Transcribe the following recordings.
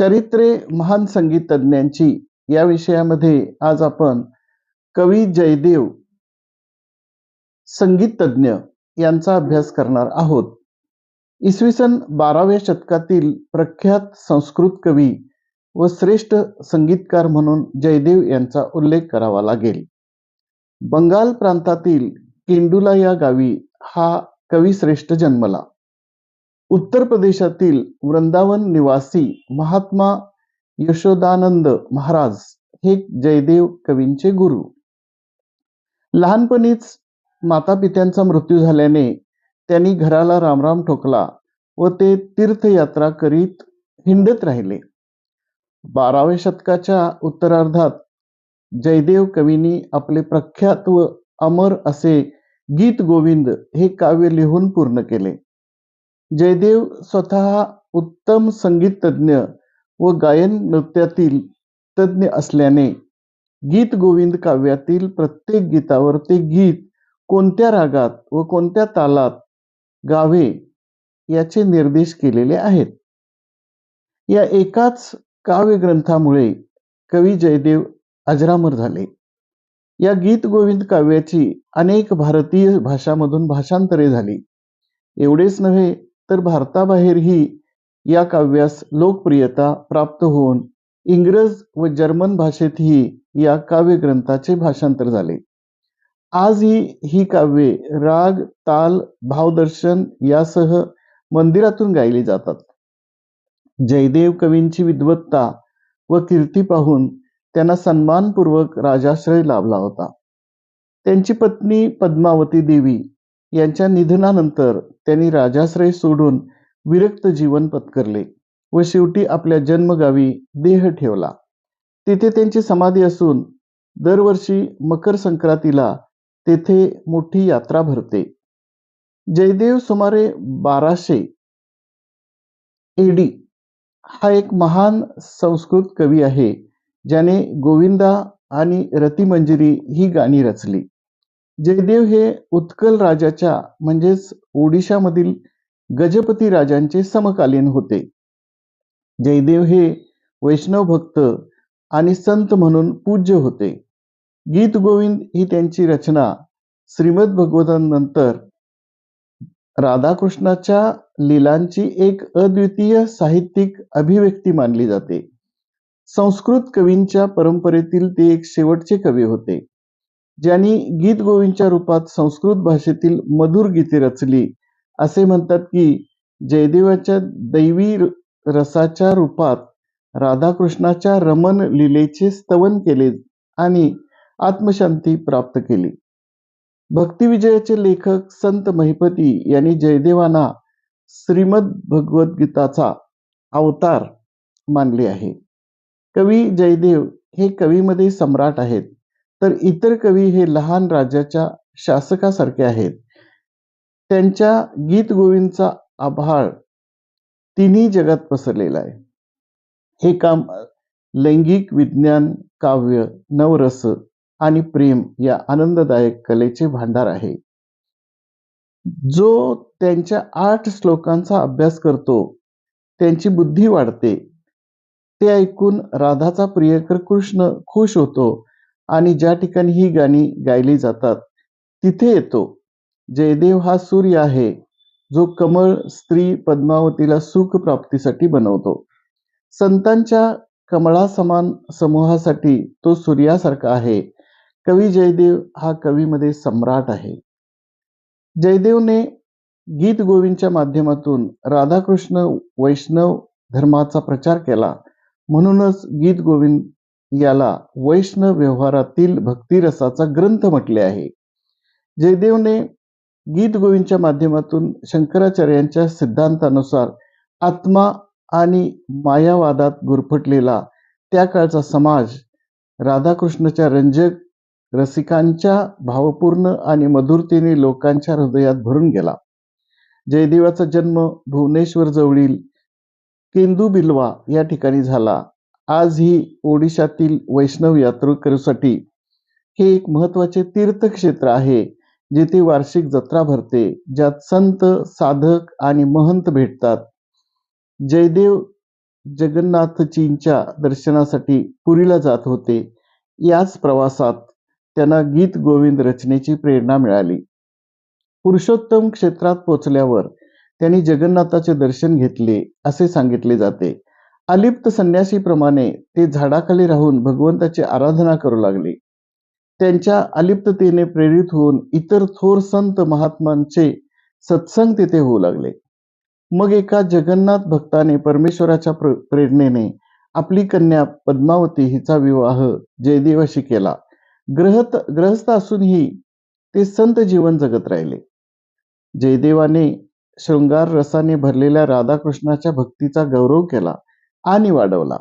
चरित्रे महान संगीतज्ञांची या विषयामध्ये आज आपण कवी जयदेव संगीत तज्ञ यांचा अभ्यास करणार आहोत. इसवी सन बाराव्या शतकातील प्रख्यात संस्कृत कवी व श्रेष्ठ संगीतकार म्हणून जयदेव यांचा उल्लेख करावा लागेल. बंगाल प्रांतातील केंडुला या गावी हा कवी श्रेष्ठ जन्मला. उत्तर प्रदेशातील वृंदावन निवासी महात्मा यशोदानंद महाराज हे जयदेव कवींचे गुरु. लहानपणीच माता पित्यांचा मृत्यू झाल्याने त्यांनी घराला रामराम ठोकला व ते तीर्थयात्रा करीत हिंडत राहिले. बाराव्या शतकाच्या उत्तरार्धात जयदेव कवींनी आपले प्रख्यात व अमर असे गीत गोविंद हे काव्य लिहून पूर्ण केले. जयदेव स्वतः उत्तम संगीत तज्ञ व गायन नृत्यातील तज्ञ असल्याने गीत गोविंद काव्यातील प्रत्येक गीतावर ते गीत कोणत्या रागात व कोणत्या तालात गावे याचे निर्देश केलेले आहेत. या एकाच काव्यग्रंथामुळे कवी जयदेव अजरामर झाले. या गीत गोविंद काव्याची अनेक भारतीय भाषांमधून भाषांतरे झाली. एवढेच नव्हे तर भारताबाहेरही या काव्यास लोकप्रियता प्राप्त होऊन इंग्रज व जर्मन भाषेतही या काव्य ग्रंथाचे भाषांतर झाले. आजही ही काव्ये राग ताल भावदर्शन यासह मंदिरातून गायली जातात. जयदेव कवींची विद्वत्ता व कीर्ती पाहून त्यांना सन्मानपूर्वक राजाश्रय लाभला होता. त्यांची पत्नी पद्मावती देवी यांच्या निधनानंतर त्यांनी राजाश्रय सोडून विरक्त जीवन पत्करले व शेवटी आपल्या जन्मगावी देह ठेवला. तिथे त्यांची समाधी असून दरवर्षी मकर संक्रांतीला तेथे मोठी यात्रा भरते. जयदेव सुमारे बाराशे एडी हा एक महान संस्कृत कवी आहे ज्याने गोविंदा आणि रतिमंजिरी ही गाणी रचली. जयदेव हे उत्कल राजाच्या म्हणजेच ओडिशामधील गजपती राजांचे समकालीन होते. जयदेव हे वैष्णव भक्त आणि संत म्हणून पूज्य होते. गीत गोविंद ही त्यांची रचना श्रीमद भगवतांनंतर राधाकृष्णाच्या लीलांची एक अद्वितीय साहित्यिक अभिव्यक्ती मानली जाते. संस्कृत कवींच्या परंपरेतील ते एक शेवटचे कवी होते. ज्यांनी गीत गोविंदच्या रूपात संस्कृत भाषेतील मधुर गीते रचली. असे म्हणतात की जयदेवाच्या दैवी रसाच्या रूपात राधाकृष्णाच्या रमन लीलेचे स्तवन केले आणि आत्मशांती प्राप्त केली. भक्तिविजयाचे लेखक संत महिपती यांनी जयदेवांना श्रीमद भगवद्गीताचा अवतार मानले आहे. कवी जयदेव हे कवीमध्ये सम्राट आहेत. तर इतर कवी हे लहान राज्याच्या शासकासारखे आहेत. त्यांच्या गीत गोविंदचा आभाळ तिन्ही जगात पसरलेला आहे. हे काम लैंगिक विज्ञान काव्य नवरस आणि प्रेम या आनंददायक कलेचे भांडार आहे. जो त्यांच्या आठ श्लोकांचा अभ्यास करतो त्यांची बुद्धी वाढते. ते ऐकून राधाचा प्रियकर कृष्ण खुश होतो. आणि ज्या ठिकाणी ही गाणी गायली जातात तिथे येतो. जयदेव हा सूर्य आहे जो कमळ स्त्री पद्मावतीला सुख प्राप्तीसाठी बनवतो. संतांच्या कमळासमान समूहासाठी तो सूर्यासारखा आहे. कवी जयदेव हा कवीमध्ये सम्राट आहे. जयदेवने गीत गोविंदच्या माध्यमातून राधाकृष्ण वैष्णव धर्माचा प्रचार केला. म्हणूनच गीत गोविंद याला वैष्णव व्यवहारातील भक्तिरसाचा ग्रंथ म्हटले आहे. जयदेवने गीत गोविंदच्या माध्यमातून शंकराचार्यांच्या सिद्धांतानुसार आत्मा आणि मायावादात गुरफटलेला त्या काळचा समाज राधाकृष्णच्या रंजक रसिकांच्या भावपूर्ण आणि मधुरतेने लोकांच्या हृदयात भरून गेला. जयदेवाचा जन्म भुवनेश्वर जवळील केंदू बिल्वा या ठिकाणी झाला. आज ही ओडिशातील वैष्णव यात्रेकरूसाठी हे एक महत्त्वाचे तीर्थक्षेत्र आहे जेथे वार्षिक जत्रा भरते ज्यात संत साधक आणि महंत भेटतात. जयदेव जगन्नाथजींच्या दर्शनासाठी पुरीला जात होते. याच प्रवासात त्यांना गीत गोविंद रचनेची प्रेरणा मिळाली. पुरुषोत्तम क्षेत्रात पोचल्यावर त्यांनी जगन्नाथाचे दर्शन घेतले असे सांगितले जाते. अलिप्त संन्यासीप्रमाणे ते झाडाखाली राहून भगवंताची आराधना करू लागले. त्यांच्या अलिप्ततेने प्रेरित होऊन इतर थोर संत महात्मांचे सत्संग तिथे होऊ लागले. मग एका जगन्नाथ भक्ताने परमेश्वराच्या प्र प्रेरणेने आपली कन्या पद्मावती हिचा विवाह जयदेवाशी केला. ग्रहत ग्रहस्थ असूनही ते संत जीवन जगत राहिले. जयदेवाने शृंगार रसाने भरलेल्या राधाकृष्णाच्या भक्तीचा गौरव केला. आणि वाढवला.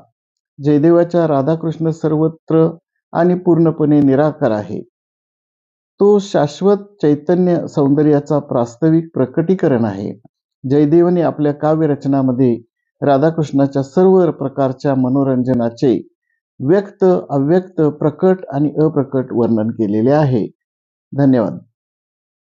जयदेवाच्या राधाकृष्ण सर्वत्र आणि पूर्णपणे निराकार आहे. तो शाश्वत चैतन्य सौंदर्याचा प्रास्ताविक प्रकटीकरण आहे. जयदेवने आपल्या काव्यरचनामध्ये राधाकृष्णाच्या सर्व प्रकारच्या मनोरंजनाचे व्यक्त अव्यक्त प्रकट आणि अप्रकट वर्णन केलेले आहे. धन्यवाद.